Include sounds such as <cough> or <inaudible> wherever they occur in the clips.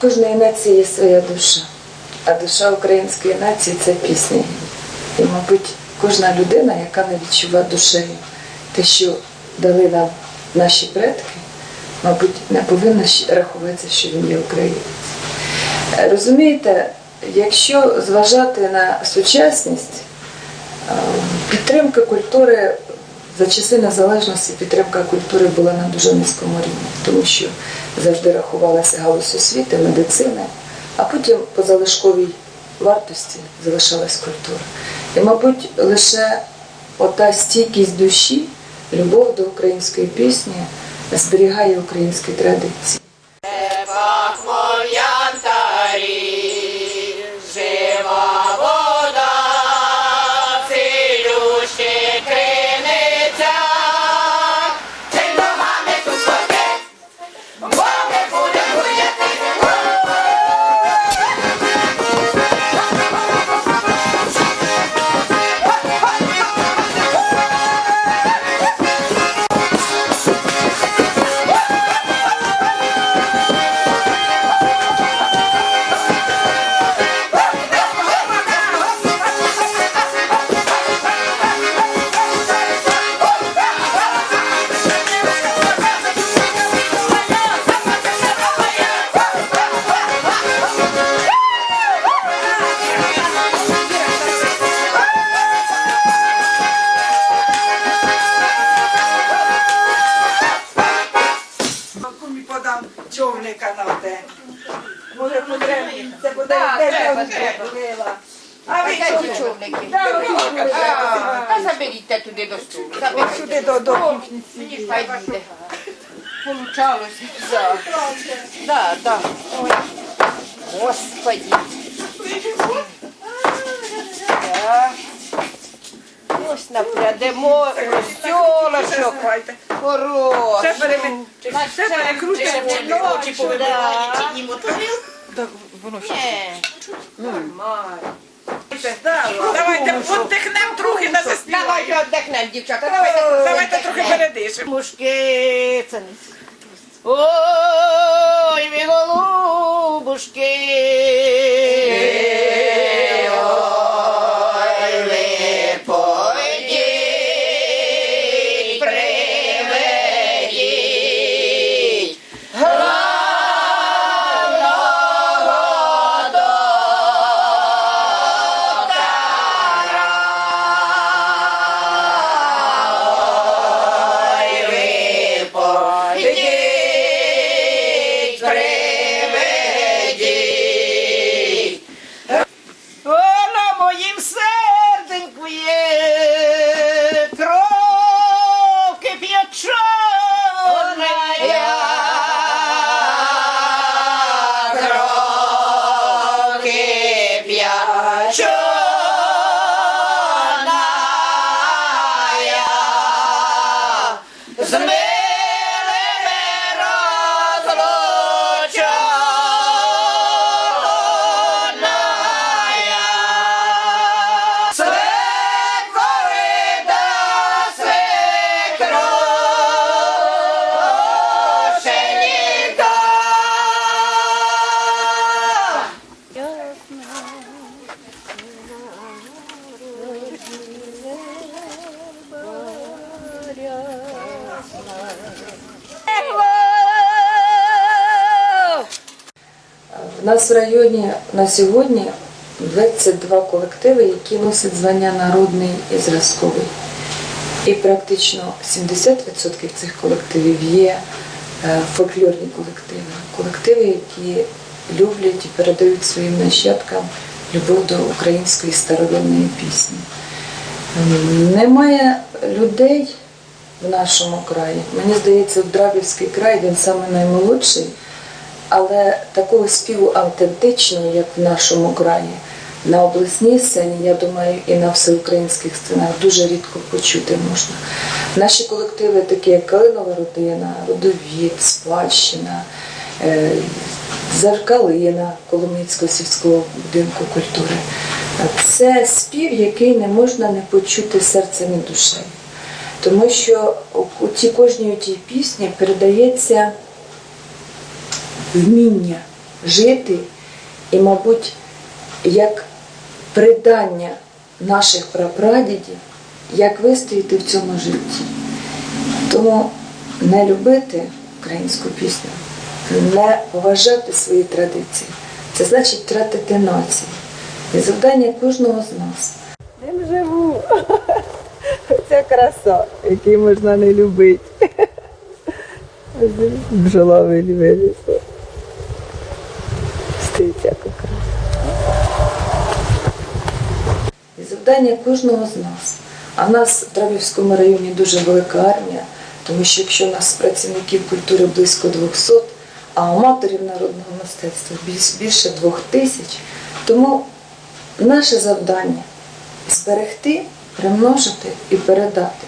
кожної нації є своя душа, а душа української нації це пісня. І, мабуть, кожна людина, яка не відчуває душею те, що дали нам наші предки, мабуть, не повинна рахуватися, що він є українець. Е, Розумієте, якщо зважати на сучасність, е, підтримка культури за часи незалежності підтримка культури була на дуже низькому рівні, тому що завжди рахувалася галузь освіти, медицини, а потім по залишковій вартості залишалась культура. І, мабуть, лише ота стійкість душі, любов до української пісні зберігає українські традиції. Мені хай буде. Получалося. Да. Да, да. Ой. Господи. Так. Ось напрядемо розтьолочок. Давайте. Хорош. Це переме- це перекручуємо. Очі повибиваєте і моторил. Воно ще. Ні. Нормально. Да, Давайте віддихнемо трохи на Давайте заспіваємо. віддихнемо, дівчата. Давайте, Давайте трохи передишимо. Мушки, це не Ой, ви голубушки. В нас в районі на сьогодні 22 колективи, які носять звання народний і зразковий. І практично 70% цих колективів є е, фольклорні колективи. Колективи, які люблять і передають своїм нащадкам любов до української старовинної пісні. Ем, Немає людей в нашому краї. Мені здається, в Драбівський край він саме наймолодший, але такого співу автентичного, як в нашому краї, на обласній сцені, я думаю, і на всеукраїнських сценах дуже рідко почути можна. Наші колективи, такі як Калинова родина, Родовід, Спадщина, е, Зеркалина Коломийського сільського будинку культури. Це спів, який не можна не почути серцем і душею. Тому що у тій кожній тій пісні передається вміння жити і, мабуть, як придання наших прапрадідів, як вистояти в цьому житті. Тому не любити українську пісню, не поважати свої традиції, це значить втратити націю. І завдання кожного з нас. Ним живу. <laughs> Оця краса, який можна не любити. <laughs> Бджола вилізла. Яка краса. І завдання кожного з нас. А нас в Травівському районі дуже велика армія, тому що якщо у нас працівників культури близько 200, а аматорів народного мистецтва більше двох тисяч, тому наше завдання зберегти, примножити і передати.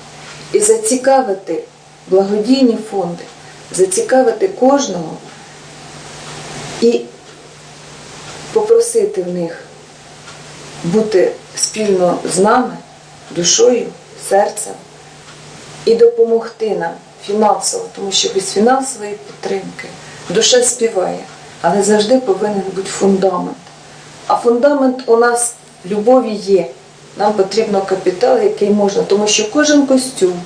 І зацікавити благодійні фонди, зацікавити кожного і попросити в них бути спільно з нами, душою, серцем і допомогти нам фінансово, тому що без фінансової підтримки душа співає, але завжди повинен бути фундамент. А фундамент у нас любові є. Нам потрібно капітал, який можна, тому що кожен костюм,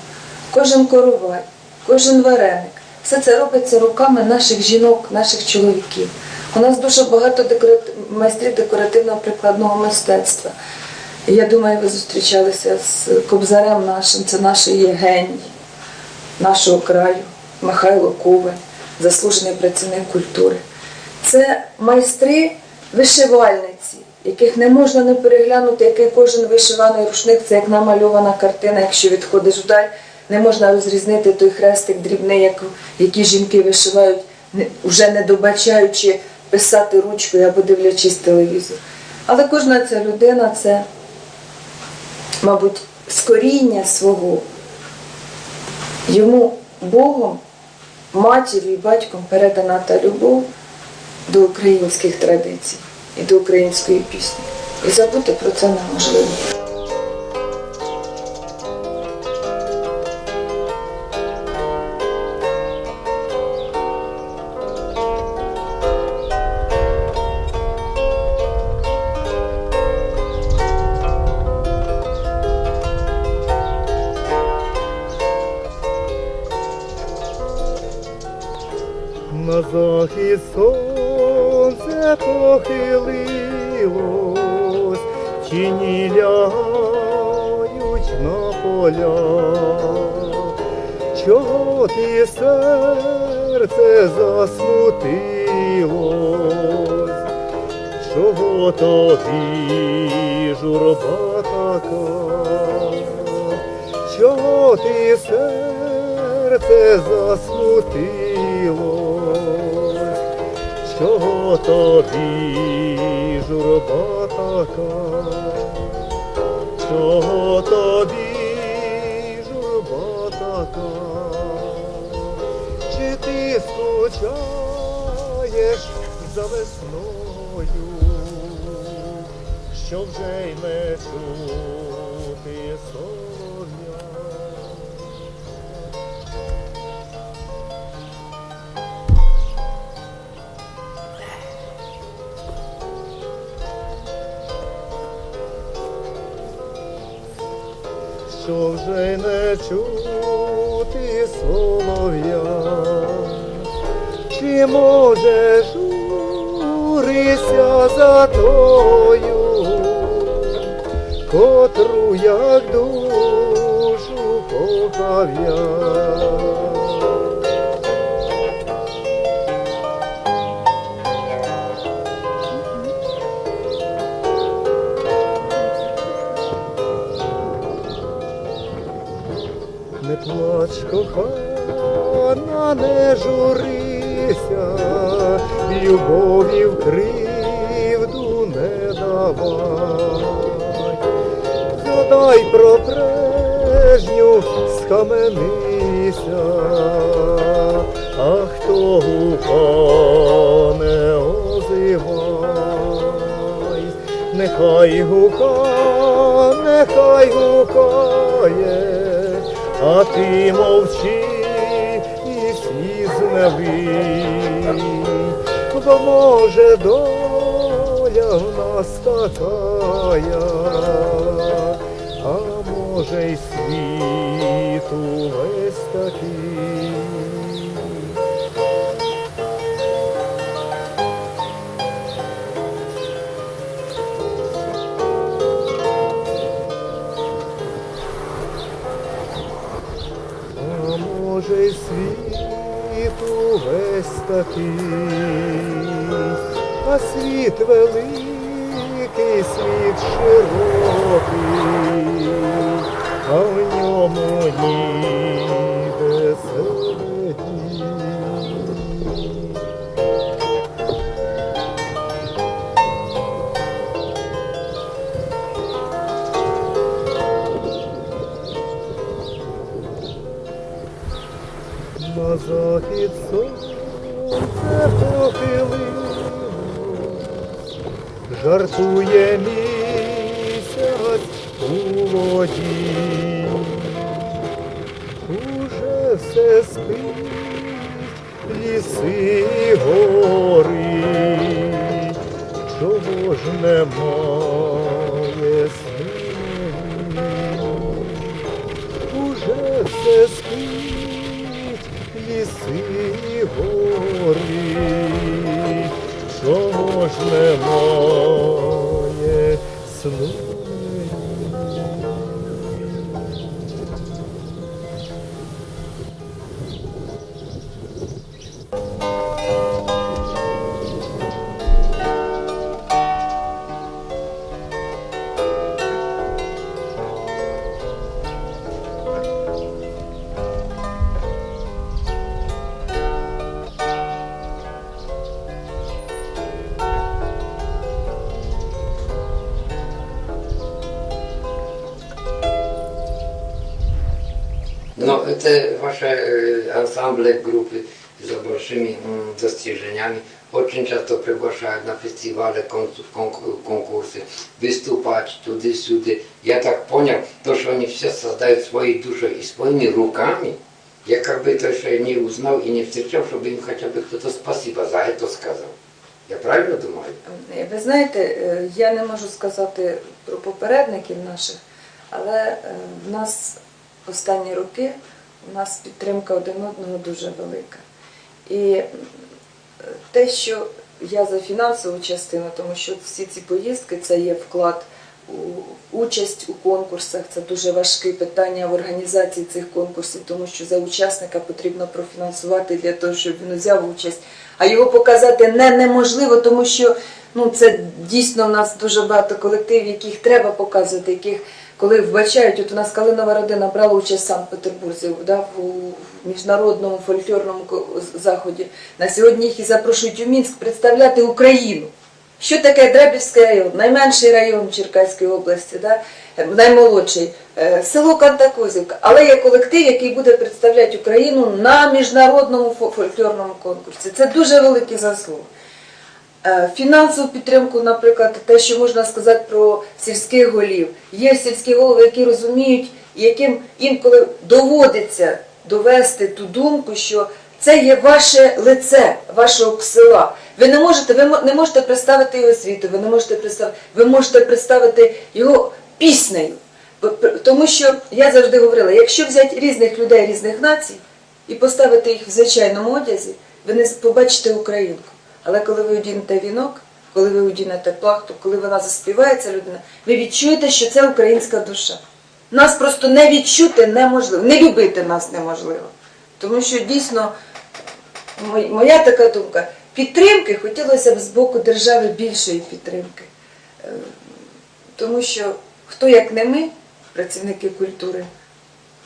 кожен коровай, кожен вареник, все це робиться руками наших жінок, наших чоловіків. У нас дуже багато майстрів декоративно-прикладного мистецтва. Я думаю, ви зустрічалися з кобзарем нашим, це наш є нашого краю, Михайло Коваль, заслужений працівник культури. Це майстри вишивальниці, яких не можна не переглянути, який кожен вишиваний рушник, це як намальована картина, якщо відходиш вдаль, не можна розрізнити той хрестик дрібний, як, які жінки вишивають, вже не добачаючи писати ручкою або дивлячись телевізор. Але кожна ця людина це, мабуть, скоріння свого. Йому Богом, матір'ю і батьком передана та любов до українських традицій і до української пісні. І забути про це неможливо. На захід сонце похилилось, тіні лягають на поля. Чого ти серце засмутилось? Чого тобі журба така? Чого ти серце засмутилось? Чого тобі журба така? Чого тобі журба така? Чи ти скучаєш за весною, що вже й не чути що вже не чути солов'я, чи може журися за тою, котру як душу кохав. Нехай гука, нехай гукає, а ти мовчи і всі зневий. бо може доля в нас такая, а може й світ увесь такий. А жартує місяць у воді. Уже все спить, ліси і гори, чого ж немає снігу? уже все спить, ліси і гори, чого ж немає э, ансамбли, группы за большими м, достижениями очень часто приглашают на фестивали, конкурс- конку- конкурсы, выступать туды-сюды. Я так понял, то, что они все создают своей душой и своими руками, я как бы это еще не узнал и не встречал, чтобы им хотя бы кто-то спасибо за это сказал. Я правильно думаю? Е, Ви знаєте, е, я не можу сказати про попередників наших, але е, в нас останні роки у нас підтримка один одного дуже велика. І е, те, що я за фінансову частину, тому що всі ці поїздки це є вклад у участь у конкурсах. Це дуже важке питання в організації цих конкурсів, тому що за учасника потрібно профінансувати для того, щоб він взяв участь. А його показати не неможливо, тому що ну це дійсно в нас дуже багато колективів, яких треба показувати, яких коли вбачають, от у нас Калинова родина брала участь в Санкт-Петербурзі да, в міжнародному фольклорному заході. На сьогодні їх і запрошують у Мінськ представляти Україну. Що таке Дребівський район? Найменший район Черкаської області, да? е, наймолодший. Е, Село Кантакузівка. Але є колектив, який буде представляти Україну на міжнародному фо- фольклорному конкурсі. Це дуже великі заслуги. Е, Фінансову підтримку, наприклад, те, що можна сказати про сільських голів. Є сільські голови, які розуміють, яким інколи доводиться довести ту думку, що це є ваше лице вашого села. Ви не можете, ви не можете представити його світу, ви не можете представити, ви можете представити його піснею. Тому що я завжди говорила, якщо взяти різних людей різних націй і поставити їх в звичайному одязі, ви не побачите українку. Але коли ви одінете вінок, коли ви одінете плахту, коли вона заспіває ця людина, ви відчуєте, що це українська душа. Нас просто не відчути неможливо, не любити нас неможливо. Тому що дійсно моя така думка, підтримки хотілося б з боку держави більшої підтримки. Е, Тому що хто як не ми, працівники культури,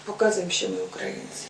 показуємо, що ми українці.